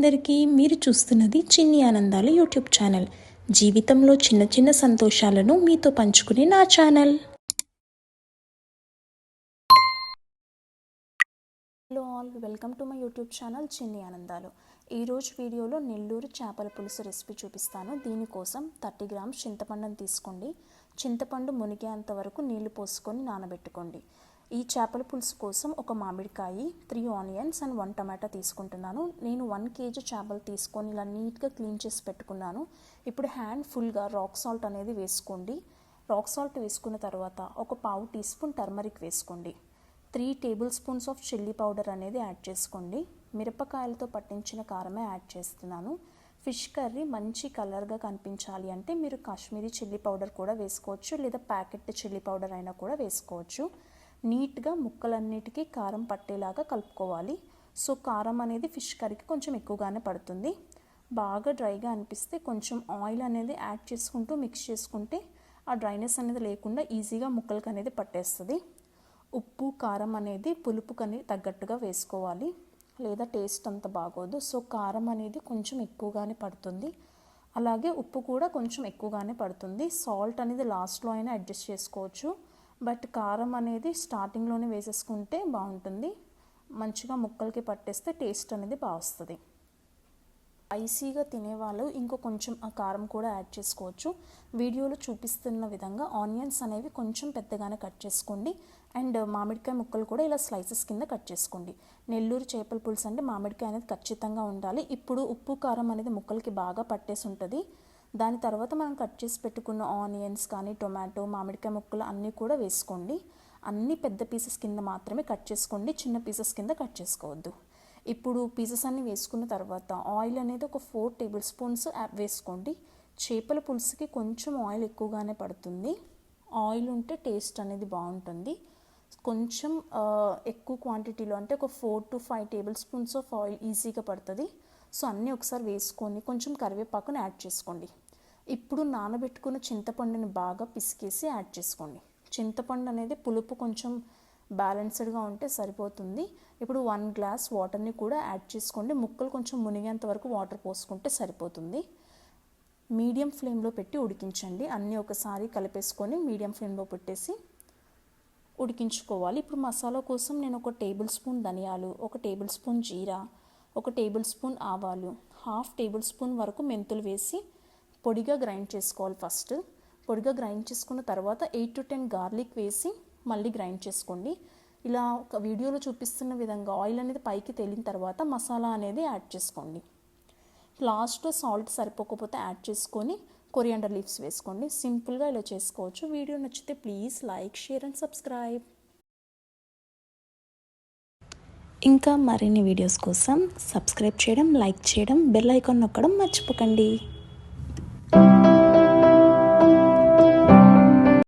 అందరికీ మీరు చూస్తున్నది చిన్ని ఆనందాలు యూట్యూబ్ ఛానల్. జీవితంలో చిన్న చిన్న సంతోషాలను మీతో పంచుకునే నా channel. Hello all welcome to my YouTube channel Chinni Anandalu. ఈరోజు వీడియోలో నెల్లూరు చేపల పులుసు రెసిపీ చూపిస్తాను. దీనికోసం థర్టీ గ్రామ్స్ చింతపండును తీసుకోండి. చింతపండు మునిగేంత వరకు నీళ్ళు పోసుకొని నానబెట్టుకోండి. ఈ చేపల పులుసు కోసం ఒక మామిడికాయ త్రీ ఆనియన్స్ అండ్ వన్ టమాటా తీసుకుంటున్నాను. నేను వన్ కేజీ చేపలు తీసుకొని ఇలా నీట్గా క్లీన్ చేసి పెట్టుకున్నాను. ఇప్పుడు హ్యాండ్ ఫుల్గా రాక్ సాల్ట్ అనేది వేసుకోండి. రాక్ సాల్ట్ వేసుకున్న తర్వాత ఒక పావు టీ స్పూన్ టర్మరిక్ వేసుకోండి. Three tablespoons of chilli powder అనేది యాడ్ చేసుకోండి. మిరపకాయలతో పట్టించిన కారమే యాడ్ చేస్తున్నాను. ఫిష్ కర్రీ మంచి కలర్గా కనిపించాలి అంటే మీరు కాశ్మీరీ చిల్లీ పౌడర్ కూడా వేసుకోవచ్చు లేదా ప్యాకెట్ చిల్లీ పౌడర్ అయినా కూడా వేసుకోవచ్చు. నీట్గా ముక్కలన్నిటికీ కారం పట్టేలాగా కలుపుకోవాలి. సో కారం అనేది ఫిష్ కర్రీకి కొంచెం ఎక్కువగానే పడుతుంది. బాగా డ్రైగా అనిపిస్తే కొంచెం ఆయిల్ అనేది యాడ్ చేసుకుంటూ మిక్స్ చేసుకుంటే ఆ డ్రైనెస్ అనేది లేకుండా ఈజీగా ముక్కలకి అనేది పట్టేస్తుంది. ఉప్పు కారం అనేది పులుపుకని తగ్గట్టుగా వేసుకోవాలి. లేదా టేస్ట్ అంత బాగోదు. సో కారం అనేది కొంచెం ఎక్కువగానే పడుతుంది. అలాగే ఉప్పు కూడా కొంచెం ఎక్కువగానే పడుతుంది. సాల్ట్ అనేది లాస్ట్లో అయినా అడ్జస్ట్ చేసుకోవచ్చు. బట్ కారం అనేది స్టార్టింగ్లోనే వేసేసుకుంటే బాగుంటుంది. మంచిగా ముక్కలకి పట్టేస్తే టేస్ట్ అనేది బాగా వస్తుంది. స్పైసీగా తినేవాళ్ళు ఇంకో కొంచెం ఆ కారం కూడా యాడ్ చేసుకోవచ్చు. వీడియోలో చూపిస్తున్న విధంగా ఆనియన్స్ అనేవి కొంచెం పెద్దగానే కట్ చేసుకోండి. అండ్ మామిడికాయ ముక్కలు కూడా ఇలా స్లైసెస్ కింద కట్ చేసుకోండి. నెల్లూరు చేపల పులుసు అంటే మామిడికాయ అనేది ఖచ్చితంగా ఉండాలి. ఇప్పుడు ఉప్పు కారం అనేది ముక్కలకి బాగా పట్టేసి ఉంటుంది. దాని తర్వాత మనం కట్ చేసి పెట్టుకున్న ఆనియన్స్ కానీ టొమాటో మామిడికాయ ముక్కలు అన్నీ కూడా వేసుకోండి. అన్ని పెద్ద పీసెస్ కింద మాత్రమే కట్ చేసుకోండి. చిన్న పీసెస్ కింద కట్ చేసుకోవద్దు. ఇప్పుడు పీసెస్ అన్ని వేసుకున్న తర్వాత ఆయిల్ అనేది ఒక ఫోర్ టేబుల్ స్పూన్స్ వేసుకోండి. చేపల పులుసుకి కొంచెం ఆయిల్ ఎక్కువగానే పడుతుంది. ఆయిల్ ఉంటే టేస్ట్ అనేది బాగుంటుంది. కొంచెం ఎక్కువ క్వాంటిటీలో అంటే ఒక four to five tablespoons of oil ఈజీగా పడుతుంది. సో అన్నీ ఒకసారి వేసుకొని కొంచెం కరివేపాకుని యాడ్ చేసుకోండి. ఇప్పుడు నానబెట్టుకున్న చింతపండుని బాగా పిసికేసి యాడ్ చేసుకోండి. చింతపండు అనేది పులుపు కొంచెం బ్యాలెన్స్డ్గా ఉంటే సరిపోతుంది. ఇప్పుడు వన్ గ్లాస్ వాటర్ని కూడా యాడ్ చేసుకోండి. ముక్కలు కొంచెం మునిగేంత వరకు వాటర్ పోసుకుంటే సరిపోతుంది. మీడియం ఫ్లేమ్లో పెట్టి ఉడికించండి. అన్నీ ఒకసారి కలిపేసుకొని మీడియం ఫ్లేమ్లో పెట్టేసి ఉడికించుకోవాలి. ఇప్పుడు మసాలా కోసం నేను ఒక టేబుల్ స్పూన్ ధనియాలు ఒక టేబుల్ స్పూన్ జీరా ఒక టేబుల్ స్పూన్ ఆవాలు హాఫ్ టేబుల్ స్పూన్ వరకు మెంతులు వేసి పొడిగా గ్రైండ్ చేసుకోవాలి ఫస్ట్. పొడిగా గ్రైండ్ చేసుకున్న తర్వాత ఎయిట్ టు టెన్ గార్లిక్ వేసి మళ్ళీ గ్రైండ్ చేసుకోండి. ఇలా ఒక వీడియోలో చూపిస్తున్న విధంగా ఆయిల్ అనేది పైకి తేలిన తర్వాత మసాలా అనేది యాడ్ చేసుకోండి. లాస్ట్లో సాల్ట్ సరిపోకపోతే యాడ్ చేసుకొని కొరియాండర్ లీవ్స్ వేసుకోండి. సింపుల్గా ఇలా చేసుకోవచ్చు. వీడియో నచ్చితే please like share and subscribe. ఇంకా మరిన్ని వీడియోస్ కోసం సబ్స్క్రైబ్ చేయడం లైక్ చేయడం బెల్ ఐకాన్ నొక్కడం మర్చిపోకండి.